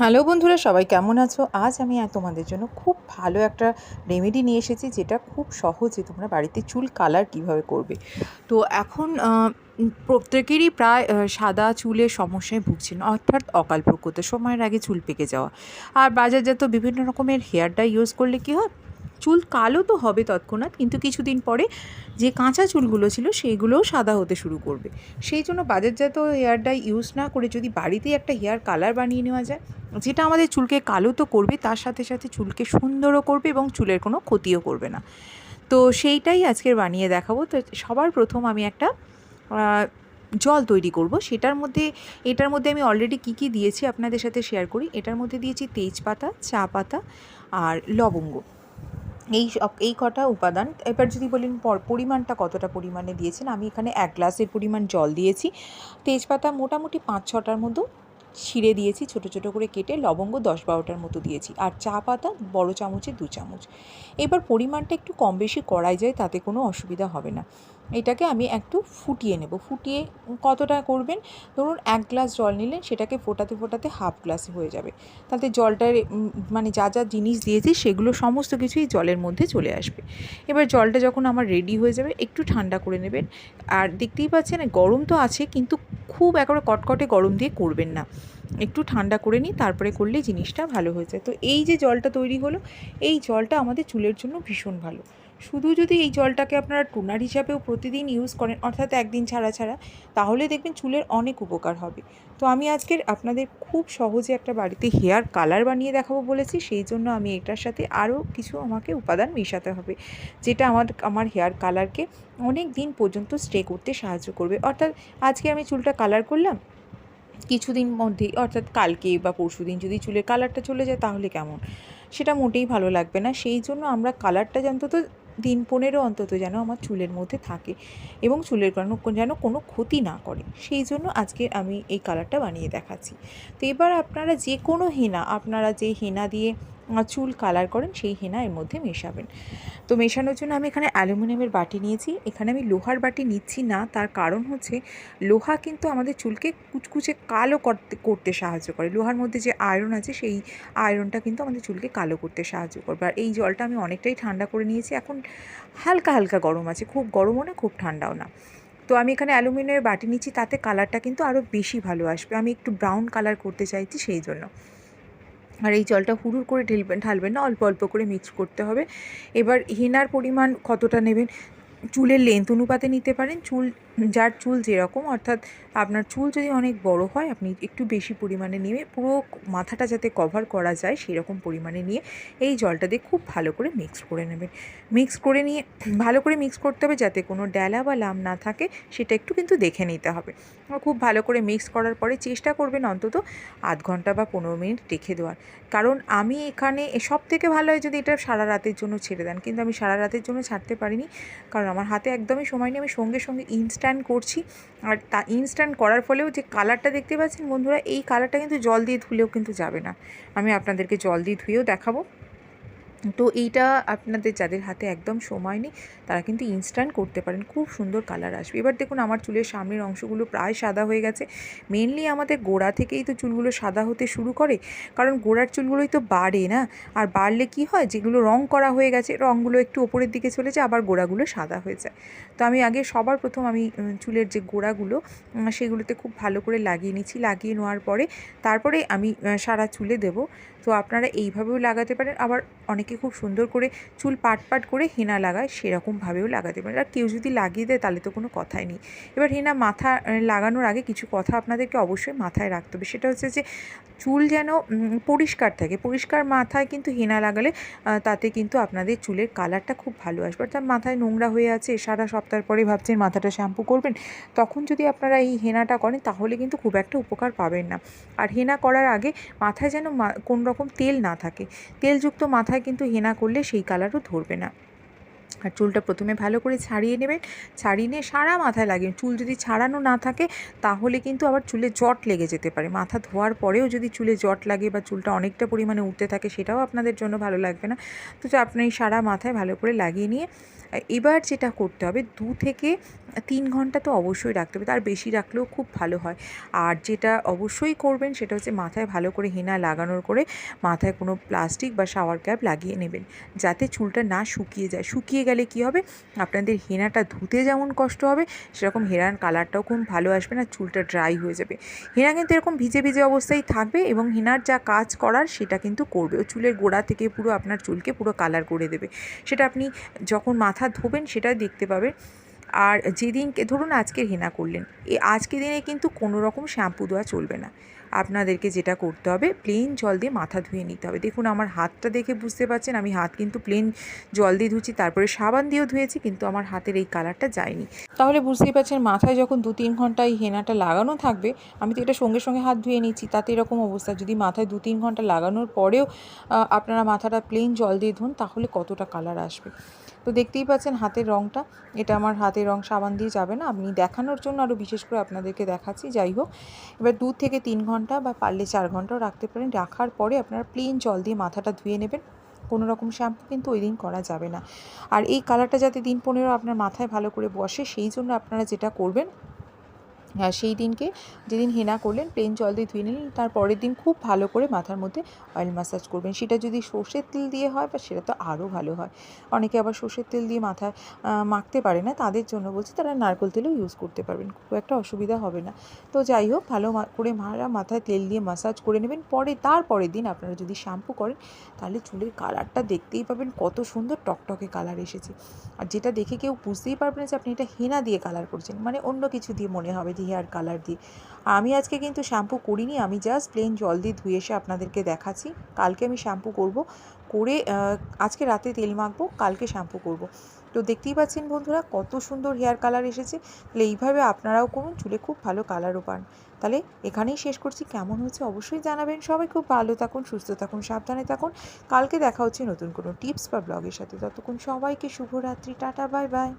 Hello বন্ধুরা, সবাই কেমন আছো? আজ আমি তোমাদের জন্য খুব ভালো একটা রেমেডি নিয়ে এসেছি যেটা খুব সহজে তোমরা বাড়িতে চুল কালার কীভাবে করবে। তো এখন প্রত্যেকেরই প্রায় সাদা চুলের সমস্যায় ভুগছেন, অর্থাৎ অকাল প্রকৃত সময়ের আগে চুল পেকে যাওয়া। আর বাজারজাত বিভিন্ন রকমের হেয়ার ডাই ইউজ করলে কি হয়? চুল কালো তো হবে তৎক্ষণাৎ, কিন্তু কিছুদিন পরে যে কাঁচা চুলগুলো ছিল সেইগুলোও সাদা হতে শুরু করবে। সেই জন্য বাজারজাত হেয়ার ডাই ইউজ না করে যদি বাড়িতেই একটা হেয়ার কালার বানিয়ে নেওয়া যায়, যেটা আমাদের চুলকে কালো তো করবে, তার সাথে সাথে চুলকে সুন্দরও করবে এবং চুলের কোনো ক্ষতিও করবে না। তো সেইটাই আজকের বানিয়ে দেখাবো। তো সবার প্রথম আমি একটা জল তৈরি করব। সেটার মধ্যে, এটার মধ্যে আমি অলরেডি কী কী দিয়েছি আপনাদের সাথে শেয়ার করি। এটার মধ্যে দিয়েছি তেজপাতা, চা পাতা আর লবঙ্গ। এই সব- এই কটা উপাদান, এবার যদি বলেন পর- পরিমাণটা কতটা পরিমাণে দিয়েছেন, আমি এখানে এক গ্লাসের পরিমাণ জল দিয়েছি। তেজপাতা মোটামুটি পাঁচ ছটার মতো ছিঁড়ে দিয়েছি, ছোট ছোট করে কেটে লবঙ্গ দশ বারোটার মতো দিয়েছি আর চা পাতা বড় চামচে দু চামচ। এবার পরিমাণটা একটু কম বেশি করাই যায় তাতে কোনো অসুবিধা হবে না। এটাকে আমি একটু ফুটিয়ে নেব। ফুটিয়ে কতটা করবেন? ধরুন এক গ্লাস জল নিলেন, সেটাকে ফোটাতে ফোটাতে হাফ গ্লাসে হয়ে যাবে। তাতে জলটার মানে যা যা জিনিস দিয়েছি সেগুলো সমস্ত কিছুই জলের মধ্যে চলে আসবে। এবার জলটা যখন আমার রেডি হয়ে যাবে, একটু ঠান্ডা করে নেবেন। আর দেখতেই পাচ্ছেন, গরম তো আছে, কিন্তু খুব একেবারে কটকটে গরম দিয়ে করবেন না। একটু ঠান্ডা করে নিই, তারপরে করলে জিনিসটা ভালো হয়ে যায়। তো এই যে জলটা তৈরি হলো, এই জলটা আমাদের চুলের জন্য ভীষণ ভালো। শুধু যদি এই জলটাকে আপনারা টোনার হিসাবেও প্রতিদিন ইউজ করেন, অর্থাৎ একদিন ছাড়া ছাড়া, তাহলে দেখবেন চুলের অনেক উপকার হবে। তো আমি আজকের আপনাদের খুব সহজে একটা বাড়িতে হেয়ার কালার বানিয়ে দেখাবো বলেছি, সেই জন্য আমি এটার সাথে আরও কিছু আমাকে উপাদান মেশাতে হবে, যেটা আমার আমার হেয়ার কালারকে অনেক দিন পর্যন্ত স্টে করতে সাহায্য করবে। অর্থাৎ আজকে আমি চুলটা কালার করলাম কিছুদিন মধ্যেই, অর্থাৎ কালকে বা পরশু দিন যদি চুলের কালারটা চলে যায় তাহলে কেমন? সেটা মোটেই ভালো লাগবে না। সেই জন্য আমরা কালারটা অন্তত দিন পনেরো অন্তত যেন আমার চুলের মধ্যে থাকে এবং চুলের যেন কোনো ক্ষতি না করে। সেই জন্য আজকে আমি এই কালারটা বানিয়ে দেখাচ্ছি। তো এবার আপনারা যে কোনো হেনা, আপনারা যে হেনা দিয়ে চুল কালার করেন, সেই হেনা এর মধ্যে মেশাবেন। তো মেশানোর জন্য আমি এখানে অ্যালুমিনিয়ামের বাটি নিয়েছি। এখানে আমি লোহার বাটি নিচ্ছি না, তার কারণ হচ্ছে লোহা কিন্তু আমাদের চুলকে কুচকুচে কালো করতে করতে সাহায্য করে। লোহার মধ্যে যে আয়রন আছে, সেই আয়রনটা কিন্তু আমাদের চুলকে কালো করতে সাহায্য করবে। আর এই জলটা আমি অনেকটাই ঠান্ডা করে নিয়েছি। এখন হালকা হালকা গরম আছে। খুব গরমও না খুব ঠান্ডাও না। তো আমি এখানে অ্যালুমিনিয়ামের বাটি নিচ্ছি, তাতে কালারটা কিন্তু আরও বেশি ভালো আসবে। আমি একটু ব্রাউন কালার করতে চাইছি সেই জন্য। আর এই জলটা হুড়ুর করে ঢেলবেন ঢালবেন না, অল্প অল্প করে মিক্স করতে হবে। এবার হেনার পরিমাণ কতটা নেবেন? চুলের লেন্থ অনুপাতে নিতে পারেন। চুল যার চুল যেরকম, অর্থাৎ আপনার চুল যদি অনেক বড় হয়, আপনি একটু বেশি পরিমাণে নিয়ে পুরো মাথাটা যাতে কভার করা যায় সেরকম পরিমাণে নিয়ে এই জলটা দিয়ে খুব ভালো করে মিক্স করে নেবেন। মিক্স করে নিয়ে, ভালো করে মিক্স করতে হবে যাতে কোনো ডেলা বা লাম না থাকে, সেটা একটু কিন্তু দেখে নিতে হবে। খুব ভালো করে মিক্স করার পরে চেষ্টা করবেন অন্তত আধ ঘণ্টা বা পনেরো মিনিট রেখে দেওয়ার। কারণ আমি এখানে সব থেকে ভালো হয় যদি এটা সারা রাতের জন্য ছেড়ে দেন, কিন্তু আমি সারা রাতের জন্য ছাড়তে পারিনি, কারণ আমার হাতে একদমই সময় নেই, আমি সঙ্গে সঙ্গে ইনস্ট্যান্ট করছি। আর তা ইনস্ট্যান্ট করার ফলেও যে কালারটা দেখতে পাচ্ছেন বন্ধুরা, এই কালারটা কিন্তু জল দিয়ে ধুলেও কিন্তু যাবে না। আমি আপনাদেরকে জল দিয়ে ধুয়েও দেখাবো। তো এইটা আপনাদের যাদের হাতে একদম সময় নেই, তারা কিন্তু ইনস্ট্যান্ট করতে পারেন। খুব সুন্দর কালার আসবে। এবার দেখুন আমার চুলের সামনের অংশগুলো প্রায় সাদা হয়ে গেছে। মেনলি আমাদের গোড়া থেকেই তো চুলগুলো সাদা হতে শুরু করে, কারণ গোড়ার চুলগুলোই তো বাড়ে না। আর বাড়লে কি হয়? যেগুলো রং করা হয়ে গেছে রঙগুলো একটু ওপরের দিকে চলে যায়, আবার গোড়াগুলো সাদা হয়ে যায়। তো আমি আগে সবার প্রথম আমি চুলের যে গোড়াগুলো সেগুলোতে খুব ভালো করে লাগিয়ে নিচ্ছি। লাগিয়ে নেওয়ার পরে তারপরে আমি সারা চুলে দেব। তো আপনারা এইভাবেও লাগাতে পারেন। আবার অনেকে খুব সুন্দর করে চুল পাট পাট করে হেনা লাগায় সেরকমভাবেও লাগাতে পারেন আর কেউ যদি লাগিয়ে দেয়, তাহলে তো কোনো কথাই নেই। এবার হেনা মাথা লাগানোর আগে কিছু কথা আপনাদেরকে অবশ্যই মাথায় রাখতে হবে। সেটা হচ্ছে যে, চুল যেন পরিষ্কার থাকে। পরিষ্কার মাথায় কিন্তু হেনা লাগালে তাতে কিন্তু আপনাদের চুলের কালারটা খুব ভালো আসবে। অর্থাৎ মাথায় নোংরা হয়ে আছে, সারা সপ্তাহ পরে ভাবছেন মাথাটা শ্যাম্পু করবেন, তখন যদি আপনারা এই হেনাটা করেন, তাহলে কিন্তু খুব একটা উপকার পাবেন না। আর হেনা করার আগে মাথায় যেন কোনো রকম তেল না থাকে। তেলযুক্ত মাথায় কিন্তু হেনা করলে সেই কালারও ধরবে না। আর চুলটা প্রথমে ভালো করে ছাড়িয়ে নেবেন। ছাড়িয়ে নিয়ে সারা মাথায় লাগিয়ে চুল যদি ছাড়ানো না থাকে, তাহলে কিন্তু আবার চুলে জট লেগে যেতে পারে। মাথা ধোয়ার পরেও যদি চুলে জট লাগে বা চুলটা অনেকটা পরিমাণে উঠতে থাকে, সেটাও আপনাদের জন্য ভালো লাগবে না। তো আপনি সারা মাথায় ভালো করে লাগিয়ে নিয়ে, এবার যেটা করতে হবে, দু থেকে তিন ঘণ্টা তো অবশ্যই রাখতে হবে, তার বেশি রাখলেও খুব ভালো হয়। আর যেটা অবশ্যই করবেন, সেটা হচ্ছে মাথায় ভালো করে হেনা লাগানোর করে মাথায় কোনো প্লাস্টিক বা শাওয়ার ক্যাপ লাগিয়ে নেবেন, যাতে চুলটা না শুকিয়ে যায়। শুকিয়ে কী হবে? আপনাদের হেনাটা ধুতে যেমন কষ্ট হবে, সেরকম হেনার কালারটাও খুব ভালো আসবে না, চুলটা ড্রাই হয়ে যাবে। হেনা কিন্তু এরকম ভিজে ভিজে অবস্থায় থাকবে এবং হেনার যা কাজ করার সেটা কিন্তু করবে। ও চুলের গোড়া থেকে পুরো আপনার চুলকে পুরো কালার করে দেবে। সেটা আপনি যখন মাথা ধোবেন সেটা দেখতে পাবেন। আর যেদিনকে ধরুন আজকের হেনা করলেন এই আজকে দিনে কিন্তু কোনো রকম শ্যাম্পু দেওয়া চলবে না। আপনাদেরকে যেটা করতে হবে প্লেন জল দিয়ে মাথা ধুয়ে নিতে হবে। দেখুন আমার হাতটা দেখে বুঝতে পারছেন, আমি হাত কিন্তু প্লেন জল দিয়ে ধুচ্ছি, তারপরে সাবান দিয়েও ধুয়েছি, কিন্তু আমার হাতের এই কালারটা যায়নি। তাহলে বুঝতেই পারছেন, মাথায় যখন দু তিন ঘণ্টা এই হেনাটা লাগানো থাকবে, আমি তো এটা সঙ্গে সঙ্গে হাত ধুয়ে নিচ্ছি, তাতে এরকম অবস্থা। যদি মাথায় দু তিন ঘণ্টা লাগানোর পরেও আপনারা মাথাটা প্লেন জল দিয়ে ধুন, তাহলে কতটা কালার আসবে? তো দেখতেই পাচ্ছেন হাতের রঙটা এটা আমার হাতের রং সাবান দিয়ে যাবে না। আপনি দেখানোর জন্য আরও বিশেষ করে আপনাদেরকে দেখাচ্ছি, যাই হোক। এবার দু থেকে তিন ঘণ্টা বা পারলে চার ঘন্টাও রাখতে পারেন। রাখার পরে আপনারা প্লেন জল দিয়ে মাথাটা ধুয়ে নেবেন। কোনো রকম শ্যাম্পু কিন্তু ওই দিন করা যাবে না। আর এই কালারটা যাতে দিন পনেরো আপনার মাথায় ভালো করে বসে, সেই জন্য আপনারা যেটা করবেন হ্যাঁ সেই দিনকে যেদিন হেনা করলেন প্লেন জল দিয়ে ধুয়ে নিলেন, তার পরের দিন খুব ভালো করে মাথার মধ্যে অয়েল ম্যাসাজ করবেন। সেটা যদি সর্ষের তেল দিয়ে হয়, বা সেটা তো আরও ভালো হয়। অনেকে আবার সর্ষের তেল দিয়ে মাথায় মাখতে পারে না, তাদের জন্য বলছি তারা নারকোল তেলও ইউজ করতে পারবেন। খুব একটা অসুবিধা হবে না। তো যাই হোক, ভালো করে মারা মাথায় তেল দিয়ে মাসাজ করে নেবেন। পরে, তারপরের দিন আপনারা যদি শ্যাম্পু করেন, তাহলে চুলের কালারটা দেখতেই পাবেন, কত সুন্দর টকটকে কালার এসেছে। আর যেটা দেখে কেউ বুঝতেই পারবে না যে আপনি এটা হেনা দিয়ে কালার করছেন। মানে অন্য কিছু দিয়ে মনে হবে যে হেয়ার কালার দিয়ে আমি আজকে কিন্তু শ্যাম্পু করিনি, আমি জাস্ট প্লেন জল দিয়ে ধুয়ে এসে আপনাদেরকে দেখাচ্ছি। কালকে আমি শ্যাম্পু করব, করে আজকে রাতে তেল মাখবো, কালকে শ্যাম্পু করব। তো দেখতেই পাচ্ছেন বন্ধুরা, কত সুন্দর হেয়ার কালার এসেছে। তাহলে এইভাবে আপনারাও করুন, চুলে খুব ভালো কালারও পান। তাহলে এখানেই শেষ করছি। কেমন হয়েছে অবশ্যই জানাবেন। সবাই খুব ভালো থাকুন, সুস্থ থাকুন, সাবধানে থাকুন। কালকে দেখা হচ্ছে নতুন কোনো টিপস বা ব্লগের সাথে। ততক্ষণ সবাইকে শুভরাত্রি। Tata bye bye